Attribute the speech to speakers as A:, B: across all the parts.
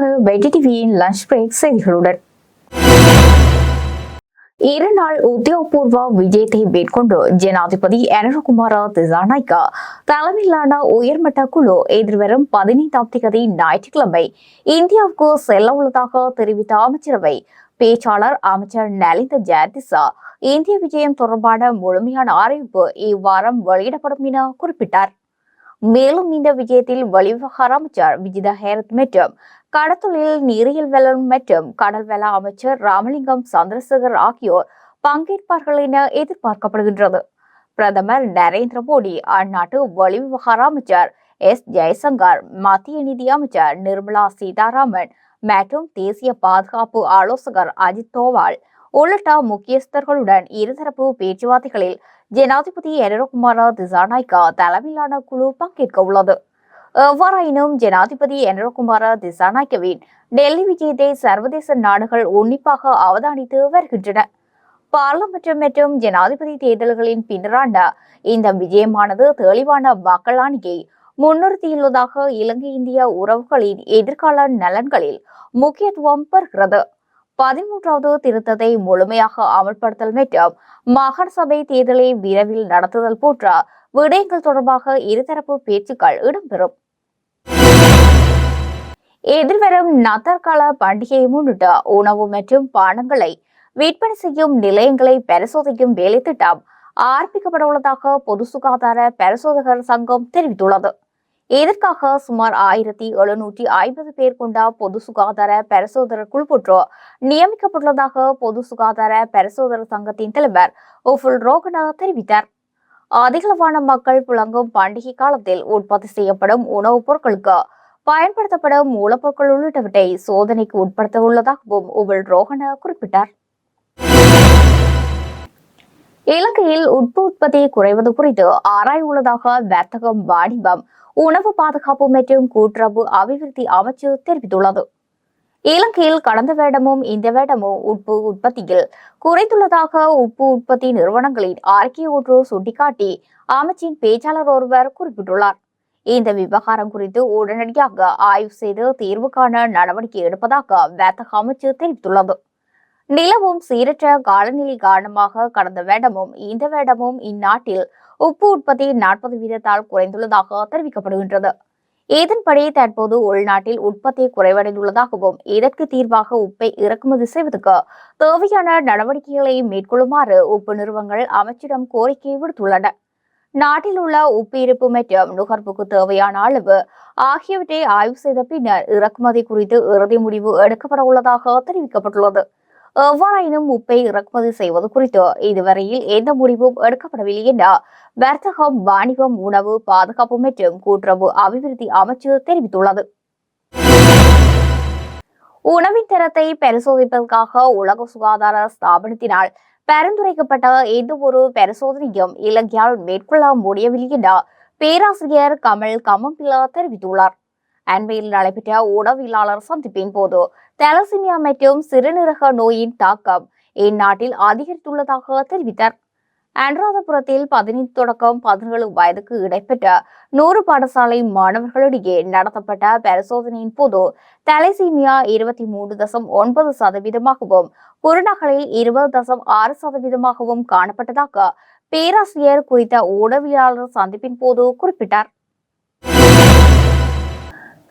A: வெட்டி டிவியின் lunch break செய்திகளுடன். இரு நாள் உத்தியோகபூர்வ விஜயத்தை மேற்கொண்டு ஜனாதிபதி அனுரகுமார திசாநாய்க்கா தலைமையிலான உயர்மட்ட குழு எதிர்வரும் பதினைந்தாம் தேதி ஞாயிற்றுக்கிழமை இந்தியாவுக்கு செல்ல உள்ளதாக தெரிவித்த அமைச்சரவை பேச்சாளர் அமைச்சர் நலிந்த ஜெயதிசா இந்திய விஜயம் தொடர்பான முழுமையான அறிவிப்பு இவ்வாரம் வெளியிடப்படும் என குறிப்பிட்டார். மேலும் இந்த விஜயத்தில் வெளிவிவகார அமைச்சர் விஜித ஹேரத் மற்றும் கடத்தொழில் நீரியல் வளம் மற்றும் கடல் வள அமைச்சர் ராமலிங்கம் சந்திரசேகர் ஆகியோர் பங்கேற்பார்கள் என எதிர்பார்க்கப்படுகின்றது. பிரதமர் நரேந்திர மோடி அந்நாட்டு வெளிவிவகார அமைச்சர் எஸ். ஜெய்சங்கர் மத்திய நிதி அமைச்சர் நிர்மலா சீதாராமன் மற்றும் தேசிய பாதுகாப்பு ஆலோசகர் அஜித் தோவால் உள்ளிட்ட முக்கியஸ்தர்களுடன் இருதரப்பு பேச்சுவார்த்தைகளில் ஜனாதிபதி எனரகுமார திசாநாய்கா தலைமையிலான குழு பங்கேற்க உள்ளது எவ்வாறாயினும் ஜனாதிபதி என்ரகுமார திசாநாயக்கவின் டெல்லி விஜயத்தை சர்வதேச நாடுகள் உன்னிப்பாக அவதானித்து வருகின்றன. பாராளுமன்ற மற்றும் ஜனாதிபதி தேர்தல்களின் பின்னராண்ட இந்த விஜயமானது தெளிவான வாக்களானியை முன்னிறுத்தியுள்ளதாக இலங்கை இந்திய உறவுகளின் எதிர்கால நலன்களில் முக்கியத்துவம் பெறுகிறது. பதிமூன்றாவது திருத்தத்தை முழுமையாக அமல்படுத்தல் மற்றும் மாகாண சபை தேர்தலை விரைவில் நடத்துதல் போன்ற விடயங்கள் தொடர்பாக இருதரப்பு பேச்சுக்கள் இடம்பெறும். எதிர்வரும் நத்தர்கால பண்டிகையை முன்னிட்டு உணவு மற்றும் பானங்களை விற்பனை செய்யும் நிலையங்களை பரிசோதிக்கும் வேலை திட்டம் ஆரம்பிக்கப்பட உள்ளதாக பொது சுகாதார பரிசோதகர் சங்கம் தெரிவித்துள்ளது. இதற்காக சுமார் ஆயிரத்தி எழுநூற்றி ஐம்பது பேர் கொண்ட பொது சுகாதார பரிசோதகர் குழு நியமிக்கப்பட்டுள்ளதாக பொது சுகாதார பரிசோதகர் சங்கத்தின் தலைவர் உஃபுல் ரோகனா தெரிவித்தார். அதிகளவான மக்கள் புழங்கும் பண்டிகை காலத்தில் உற்பத்தி செய்யப்படும் உணவுப் பொருட்களுக்கு பயன்படுத்தப்படும் மூலப்பொருட்கள் உள்ளிட்டவற்றை சோதனைக்கு உட்படுத்த உள்ளதாகவும் உபல் ரோகன குறிப்பிட்டார். இலங்கையில் உட்பு உற்பத்தி குறைவது குறித்து ஆராய உள்ளதாக வர்த்தகம் வாணிபம் உணவு பாதுகாப்பு மற்றும் கூட்டுறவு அபிவிருத்தி அமைச்சு தெரிவித்துள்ளது. இலங்கையில் கடந்த வேடமும் இந்த வேடமும் உப்பு உற்பத்தியில் குறைந்துள்ளதாக உப்பு உற்பத்தி நிறுவனங்களின் அறிக்கை ஒன்று சுட்டிக்காட்டி அமைச்சின் பேச்சாளர் ஒருவர் குறிப்பிட்டுள்ளார். இந்த விவகாரம் குறித்து உடனடியாக ஆய்வு செய்து தீர்வு காண நடவடிக்கை எடுப்பதாக வேத்தக அமைச்சு தெரிவித்துள்ளது. நிலவும் சீரற்ற காலநிலை காரணமாக கடந்த வேடமும் இந்த வேடமும் இந்நாட்டில் உப்பு உற்பத்தி நாற்பது வீதத்தால் குறைந்துள்ளதாக தெரிவிக்கப்படுகின்றது. இதன்படி தற்போது உள்நாட்டில் உற்பத்தி குறைவடைந்துள்ளதாகவும் இதற்கு தீர்வாக உப்பை இறக்குமதி செய்வதற்கு தேவையான நடவடிக்கைகளை மேற்கொள்ளுமாறு உப்பு நிறுவனங்கள் அமைச்சிடம் கோரிக்கை விடுத்துள்ளன. நாட்டில் உள்ள உப்பு இருப்பு மற்றும் நுகர்வுக்கு தேவையான அளவு ஆகியவற்றை ஆய்வு செய்த பின்னர் இறக்குமதி குறித்து இறுதி முடிவு எடுக்கப்பட உள்ளதாக தெரிவிக்கப்பட்டுள்ளது. எவ்வாறாயினும் உப்பை இறக்குமதி செய்வது குறித்து இதுவரையில் எந்த முடிவும் எடுக்கப்படவில்லை என வர்த்தகம் வாணிபம் உணவு பாதுகாப்பு மற்றும் கூட்டுறவு அபிவிருத்தி அமைச்சு தெரிவித்துள்ளது. உணவின் தரத்தை பரிசோதிப்பதற்காக உலக சுகாதார ஸ்தாபனத்தினால் பரிந்துரைக்கப்பட்ட எந்த ஒரு பரிசோதனையும் இலங்கையால் மேற்கொள்ள முடியவில்லை என பேராசிரியர் கமல் கமம்பிலா தெரிவித்துள்ளார். அண்மையில் நடைபெற்ற உணவியலாளர் சந்திப்பின் போது தலசிமியா மற்றும் சிறுநீரக நோயின் தாக்கம் இந்நாட்டில் அதிகரித்துள்ளதாக தெரிவித்தார். அனுராதபுரத்தில் பதினைந்து தொடக்கம் பதினேழு வயதுக்கு இடைப்பட்ட நூறு பாடசாலை மாணவர்களிடையே நடத்தப்பட்ட பரிசோதனையின் போது தலைசீமியா இருபத்தி மூன்று தசம் ஒன்பது சதவீதமாகவும் குருநகலில் இருபது தசம் ஆறு சதவீதமாகவும் காணப்பட்டதாக பேராசிரியர் குறித்த ஊடவியலாளர் சந்திப்பின் போது குறிப்பிட்டார்.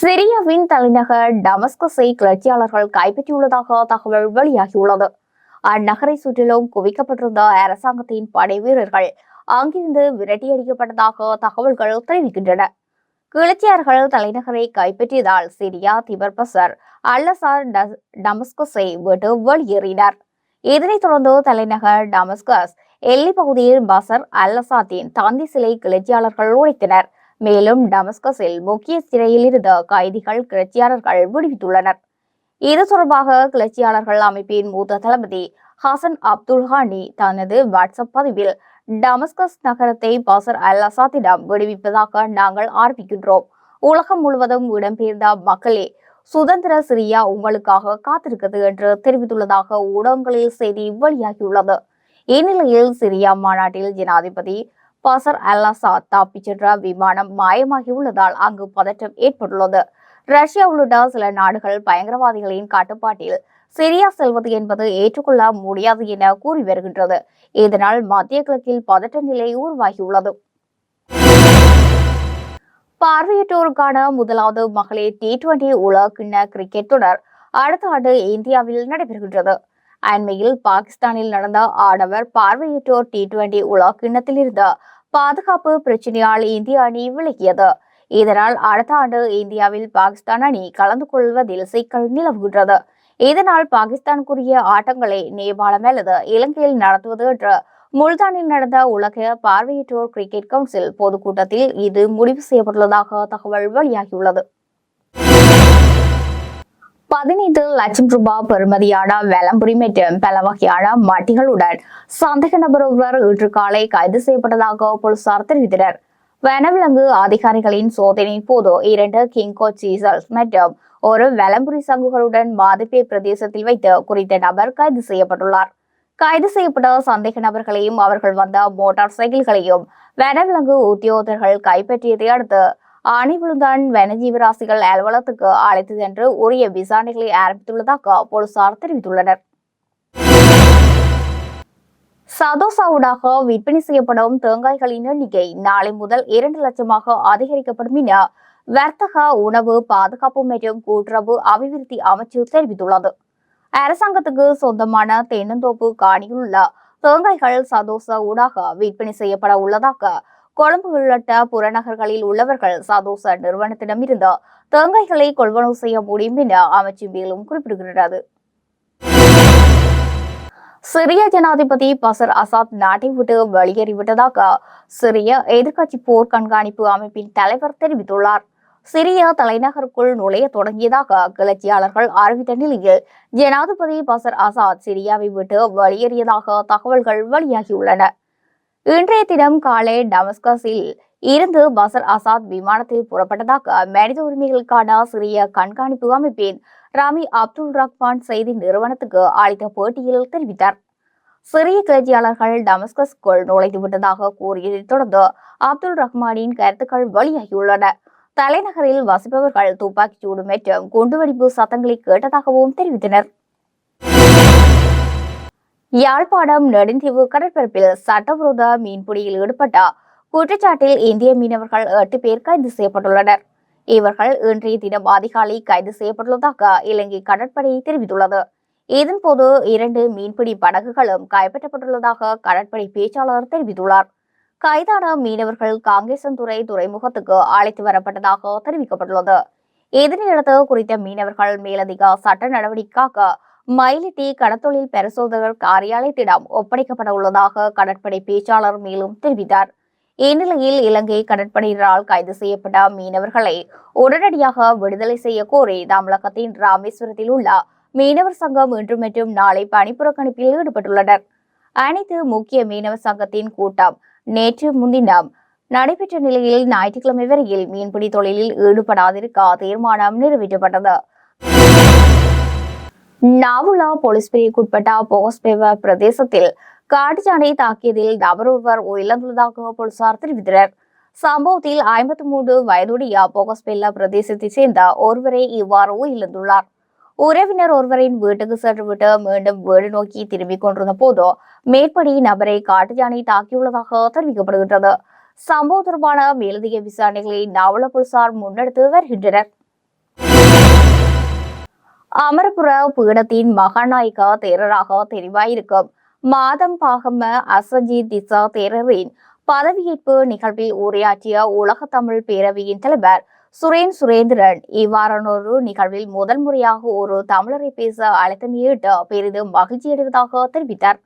A: சிரியாவின் தலைநகர் டமஸ்கஸை கிளர்ச்சியாளர்கள் கைப்பற்றியுள்ளதாக தகவல் வெளியாகியுள்ளது. அந்நகரை சுற்றிலும் குவிக்கப்பட்டிருந்த அரசாங்கத்தின் படை வீரர்கள் அங்கிருந்து விரட்டியடிக்கப்பட்டதாக தகவல்கள் தெரிவிக்கின்றன. கிளர்ச்சியாளர்கள் தலைநகரை கைப்பற்றியதால் சிரியா திபர்பசர் அல்லசார் டமஸ்கஸை விட்டு வெளியேறினர். இதனைத் தொடர்ந்து தலைநகர் டமஸ்கஸ் எல்லை பகுதியில் பசர் அல்லசாத்தின் தந்தி சிலை கிளர்ச்சியாளர்கள் உடைத்தனர். மேலும் டமஸ்கஸில் முக்கிய சிறையில் இருந்த கைதிகள் கிளர்ச்சியாளர்கள் விடுவித்துள்ளனர். இது தொடர்பாக கிளர்ச்சியாளர்கள் அமைப்பின் மூத்த தளபதி ஹசன் அப்துல் ஹானி தனது வாட்ஸ்அப் பதிவில் டமஸ்கஸ் நகரத்தை பாசர் அல் அசாத்திடம் விடுவிப்பதாக நாங்கள் ஆரம்பிக்கின்றோம். உலகம் முழுவதும் இடம்பெயர்ந்த மக்களே சுதந்திர சிரியா உங்களுக்காக காத்திருக்கிறது என்று தெரிவித்துள்ளதாக ஊடகங்களில் செய்தி வெளியாகியுள்ளது. இந்நிலையில் சிரியா மாநாட்டில் ஜனாதிபதி பாசர் அல் அசாத் தப்பிச் சென்ற விமானம் மாயமாகியுள்ளதால் அங்கு பதற்றம் ஏற்பட்டுள்ளது. ரஷ்யா உள்ளிட்ட சில நாடுகள் பயங்கரவாதிகளின் கட்டுப்பாட்டில் சிரியா செல்வது என்பது ஏற்றுக்கொள்ள முடியாது என கூறி வருகின்றது. இதனால் மத்திய கிழக்கில் பதற்ற நிலை உருவாகியுள்ளது. பார்வையற்றோருக்கான முதலாவது மகளிர் டி டுவெண்டி கிண்ண கிரிக்கெட் தொடர் அடுத்த ஆண்டு இந்தியாவில் நடைபெறுகின்றது. அண்மையில் பாகிஸ்தானில் நடந்த ஆடவர் பார்வையிட்டோர் டி டுவெண்டி உலகக்கிண்ணத்தில் பாதுகாப்பு பிரச்சனையால் இந்திய அணி விலகியது. இதனால் அடுத்த ஆண்டு இந்தியாவில் பாகிஸ்தான் அணி கலந்து கொள்வதில் சிக்கல் நிலவுகின்றது. இதனால் பாகிஸ்தானுக்குரிய ஆட்டங்களை நேபாளம் அல்லது இலங்கையில் நடத்துவது என்று முல்தானில் நடந்த உலக பார்வையிட்டோர் கிரிக்கெட் கவுன்சில் பொதுக்கூட்டத்தில் இது முடிவு செய்யப்பட்டுள்ளதாக தகவல் வெளியாகியுள்ளது. பதினைந்து லட்சம் ரூபாய் பெறுமதியான வேலம்புரி மற்றும் பல வகையான மட்டிகளுடன் சந்தேக நபர் ஒருவர் இன்று காலை கைது செய்யப்பட்டதாக போலீசார் தெரிவித்தனர். வனவிலங்கு அதிகாரிகளின் சோதனை போது இரண்டு கிங்கோ சீசல்ஸ் மற்றும் ஒரு வெலம்புரி சங்குகளுடன் பாதிப்பை பிரதேசத்தில் வைத்து குறித்த நபர் கைது செய்யப்பட்டுள்ளார். கைது செய்யப்பட்ட சந்தேக நபர்களையும் அவர்கள் வந்த மோட்டார் சைக்கிள்களையும் வனவிலங்கு உத்தியோகர்கள் கைப்பற்றியதை அடுத்து ஆணைவிழுந்தான் வனஜீவராசிகள் அலுவலகத்துக்கு அழைத்து சென்று உரிய விசாரணைகளை ஆரம்பித்துள்ளதாக போலீசார் தெரிவித்துள்ளனர். சதோசாவுடாக விற்பனை செய்யப்படும் தேங்காய்களின் எண்ணிக்கை நாளை முதல் இரண்டு லட்சமாக அதிகரிக்கப்படும் என வர்த்தக உணவு பாதுகாப்பு மற்றும் கூட்டுறவு அபிவிருத்தி அமைச்சு தெரிவித்துள்ளது. அரசாங்கத்துக்கு சொந்தமான தென்னந்தோப்பு காணியில் உள்ள தேங்காய்கள் சதோச ஊடாக விற்பனை செய்யப்பட உள்ளதாக கொழும்பு உள்ளிட்ட புறநகர்களில் உள்ளவர்கள் சதோச நிறுவனத்திடமிருந்து தேங்காய்களை கொள்வனவு செய்ய முடியும் என அமைச்சு மேலும் குறிப்பிடுகிறது சிரிய ஜனாதிபதி பசர் அசாத் நாட்டை விட்டு வெளியேறிவிட்டதாக சிரிய எதிர்க்கட்சி போர் கண்காணிப்பு அமைப்பின் தலைவர் தெரிவித்துள்ளார். சிரிய தலைநகருக்குள் நுழைய தொடங்கியதாக கிளர்ச்சியாளர்கள் அறிவித்த நிலையில் ஜனாதிபதி பசர் அசாத் சிரியாவை விட்டு வெளியேறியதாக தகவல்கள் வெளியாகியுள்ளன. இன்றைய தினம் காலை டமஸ்கஸில் இருந்து பசர் அசாத் விமானத்தில் புறப்பட்டதாக மனித உரிமைகளுக்கான சிறிய கண்காணிப்பு அமைப்பின் ராமி அப்துல் ரஹ்மான் செய்தி நிறுவனத்துக்கு அளித்த பேட்டியில் தெரிவித்தார். சிறிய கிளர்ச்சியாளர்கள் டமஸ்கஸ்குள் நுழைந்து விட்டதாக கூறியதைத் தொடர்ந்து அப்துல் ரஹ்மானின் கருத்துக்கள் வெளியாகியுள்ளன. தலைநகரில் வசிப்பவர்கள் துப்பாக்கிச் சூடு மற்றும் குண்டுவெடிப்பு சத்தங்களை கேட்டதாகவும் தெரிவித்தனர். யாழ்ப்பாணம் நெடுந்தீவு கடற்பரப்பில் சட்டவிரோத மீன்பிடியில் ஈடுபட்ட குற்றச்சாட்டில் இந்திய மீனவர்கள் எட்டு பேர் கைது செய்யப்பட்டுள்ளனர். இவர்கள் இன்றைய தினம் அதிகாலை கைது செய்யப்பட்டுள்ளதாக இலங்கை கடற்படை தெரிவித்துள்ளது. இதன்போது இரண்டு மீன்பிடி படகுகளும் கைப்பற்றப்பட்டுள்ளதாக கடற்படை பேச்சாளர் தெரிவித்துள்ளார். கைதான மீனவர்கள் காங்கேசன்துறை துறைமுகத்துக்கு அழைத்து வரப்பட்டதாக தெரிவிக்கப்பட்டுள்ளது. இதனையடுத்து குறித்த மீனவர்கள் மேலதிக சட்ட நடவடிக்கைக்காக மயிலிட்டி கடத்தொழில் பரிசோதகர் காரியாலயத்திடம் ஒப்படைக்கப்பட உள்ளதாக கடற்படை பேச்சாளர் மேலும் தெரிவித்தார். இந்நிலையில் இலங்கை கடற்படையினரால் கைது செய்யப்பட்ட மீனவர்களை உடனடியாக விடுதலை செய்ய கோரி தமிழகத்தின் ராமேஸ்வரத்தில் உள்ள மீனவர் சங்கம் இன்று மற்றும் நாளை பணிப்புறக்கணிப்பில் ஈடுபட்டுள்ளனர். அனைத்து முக்கிய மீனவர் சங்கத்தின் கூட்டம் நேற்று முன்தினம் நடைபெற்ற நிலையில் ஞாயிற்றுக்கிழமை வரையில் மீன்பிடி தொழிலில் ஈடுபடாதிருக்க தீர்மானம் நிறைவேற்றப்பட்டது. நாவுலா போலீஸ் பிரிவுக்குட்பட்ட போஸ்பேவ பிரதேசத்தில் காட்டு தாக்கியதில் நபர் ஒருவர் உயிரிழந்துள்ளதாக போலீசார் தெரிவித்தனர். சம்பவத்தில் ஐம்பத்தி மூன்று வயதுடைய போகஸ்பெல்லா பிரதேசத்தைச் சேர்ந்த ஒருவரை இவ்வாறு உயிரிழந்துள்ளார். உறவினர் ஒருவரின் வீட்டுக்கு சென்றுவிட்டு மீண்டும் வீடு நோக்கி திரும்பிக் கொண்டிருந்த போது மேற்படி நபரை காட்டு தாக்கியுள்ளதாக தெரிவிக்கப்படுகின்றது. சம்பவம் தொடர்பான மேலதிக விசாரணைகளை நாவல போலீசார் முன்னெடுத்து வருகின்றனர். அமரபுர பீடத்தின் மகாநாயக தேரராக தெரிவாயிருக்கும். மாதம் பாகம அசஜி திசா தேரரின் பதவியேற்பு நிகழ்வில் உரையாற்றிய உலக தமிழ் பேரவையின் தலைவர் சுரேன் சுரேந்திரன் இவ்வாறானொரு நிகழ்வில் முதல் முறையாக ஒரு தமிழரை பேச அழைத்தமையிட்டு பெரிதும் மகிழ்ச்சியடைவதாக தெரிவித்தார்.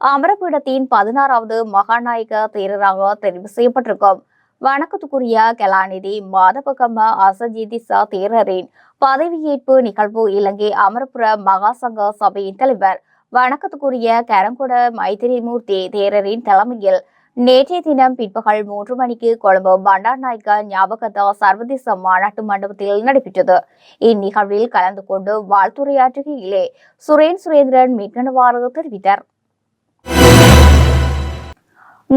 A: அமரபீடத்தின் பதினாறாவது மகாநாயக தேரராக தெரிவு செய்யப்பட்டிருக்கும். வணக்கத்துக்குரிய கலாநிதி மாதபகம அசஜிதிசா தேரரின் பதவியேற்பு நிகழ்வு இலங்கை அமரபுர மகாசங்க சபையின் தலைவர். வணக்கத்துக்குரிய கரங்குட மைத்திரிமூர்த்தி தேரரின் தலைமையில் நேற்றைய தினம் பிற்பகல் மூன்று மணிக்கு கொழும்பு பண்டார்நாயக்க ஞாபகத்தா சர்வதேச மாநாட்டு மண்டபத்தில் நடைபெற்றது. இந்நிகழ்வில் கலந்து கொண்டு வாழ்த்துரையாற்றுகையிலே சுரேன் சுரேந்திரன் மின்னவாறு தெரிவித்தார்.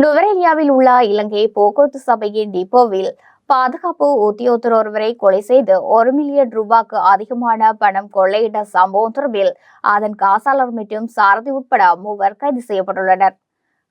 A: நுவரேலியாவில் உள்ள இலங்கை போக்குவரத்து சபையின் டிப்போவில் பாதுகாப்பு உத்தியோகத்தர் ஒருவரை கொலை செய்து ஒரு மில்லியன் ரூபாய்க்கு அதிகமான பணம் கொள்ளையிட்ட சம்பவம் தொடர்பில் அதன் காசாளர் மற்றும் சாரதி உட்பட மூவர் கைது செய்யப்பட்டுள்ளனர்.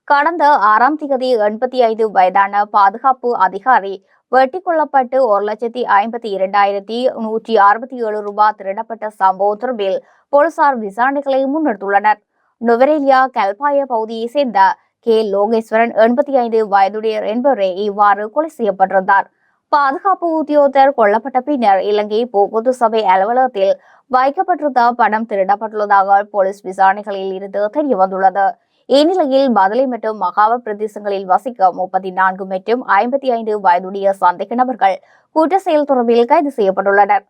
A: கடந்த ஆறாம் தேதி எண்பத்தி ஐந்து வயதான பாதுகாப்பு அதிகாரி வெட்டி கொள்ளப்பட்டு ஒரு லட்சத்தி ஐம்பத்தி இரண்டாயிரத்தி நூற்றி அறுபத்தி ஏழு ரூபாய் திருடப்பட்ட சம்பவம் தொடர்பில் போலீசார் விசாரணைகளை முன்னெடுத்துள்ளனர். நுவரேலியா கல்பாய பகுதியை சேர்ந்த கே லோகேஸ்வரன் எண்பத்தி ஐந்து வயதுடையர் என்பவரே இவ்வாறு கொலை செய்யப்பட்டிருந்தார். பாதுகாப்பு உத்தியோகத்தர் கொல்லப்பட்ட பின்னர் இலங்கை போக்குவரத்து சபை அலுவலகத்தில் வைக்கப்பட்டிருந்த பணம் திருடப்பட்டுள்ளதாக போலீஸ் விசாரணைகளில் இருந்து தெரிய வந்துள்ளது. இந்நிலையில் மதுரை மற்றும் மகாவ பிரதேசங்களில் வசிக்க முப்பத்தி நான்கு மற்றும் ஐம்பத்தி ஐந்து வயதுடைய சந்தேக நபர்கள் குற்ற செயல் தொடர்பில் கைது செய்யப்பட்டுள்ளனர்.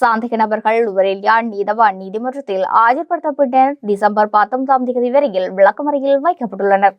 A: சந்தேக நபர்கள் நுவரெலியா நீதவான் நீதிமன்றத்தில் ஆஜர்படுத்த பின்னர் டிசம்பர் பத்தொன்பதாம் தேதி வரையில் விளக்கமறையில் வைக்கப்பட்டுள்ளனர்.